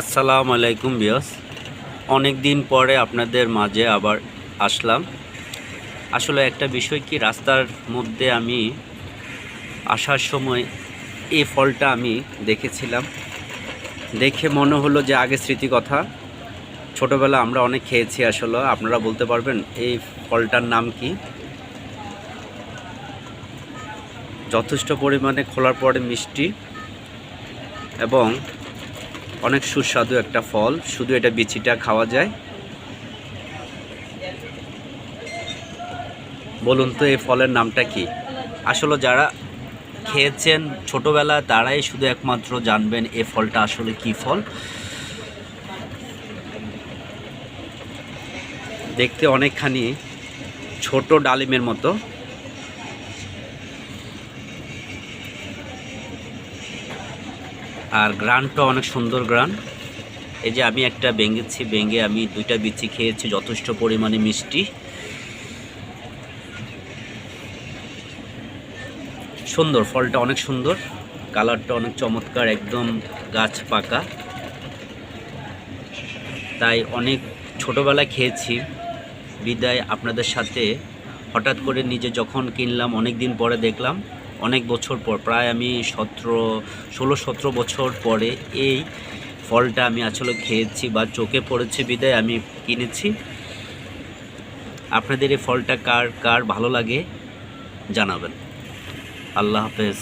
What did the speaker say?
আসসালামু আলাইকুম বিয়স অনেক দিন পরে আপনাদের মাঝে আবার আসলাম। আসলে একটা বিষয় কি, রাস্তার মধ্যে আমি আসার সময় এই ফলটা আমি দেখেছিলাম। দেখে মনে হলো যে আগে স্মৃতি কথা ছোটোবেলা আমরা অনেক খেয়েছি আসলে, আপনারা বলতে পারবেন এই ফলটার নাম কি? যথেষ্ট পরিমাণে খোলার পরে মিষ্টি এবং অনেক সুস্বাদু একটা ফল। শুধু এটা বিচিটা খাওয়া যায়। বলুন তো এই ফলের নামটা কি? আসলে যারা খেয়েছেন ছোটবেলা তারাই শুধু একমাত্র জানবেন এ ফলটা আসলে কি ফল। দেখতে অনেকখানি ছোট ডালিমের মতো। আর গ্রানটা অনেক সুন্দর গ্রান। এই যে আমি একটা বেঙ্গেছি বেঙ্গে আমি দুইটা বিচি খেয়েছি, যথেষ্ট পরিমাণে মিষ্টি। সুন্দর, ফলটা অনেক সুন্দর, কালারটা অনেক চমৎকার, একদম গাছ পাকা। তাই অনেক ছোটোবেলায় খেয়েছি। বিদায় আপনাদের সাথে। হঠাৎ করে নিজে যখন কিনলাম অনেক দিন পরে দেখলাম অনেক বছর পর, প্রায় আমি সতেরো, ষোলো, সতেরো বছর পরে এই ফলটা আমি আসলে খেয়েছি বা চোখে পড়েছে বিদায় আমি কিনেছি। আপনাদের এই ফলটা কার কার ভালো লাগে জানাবেন। আল্লাহ হাফেজ।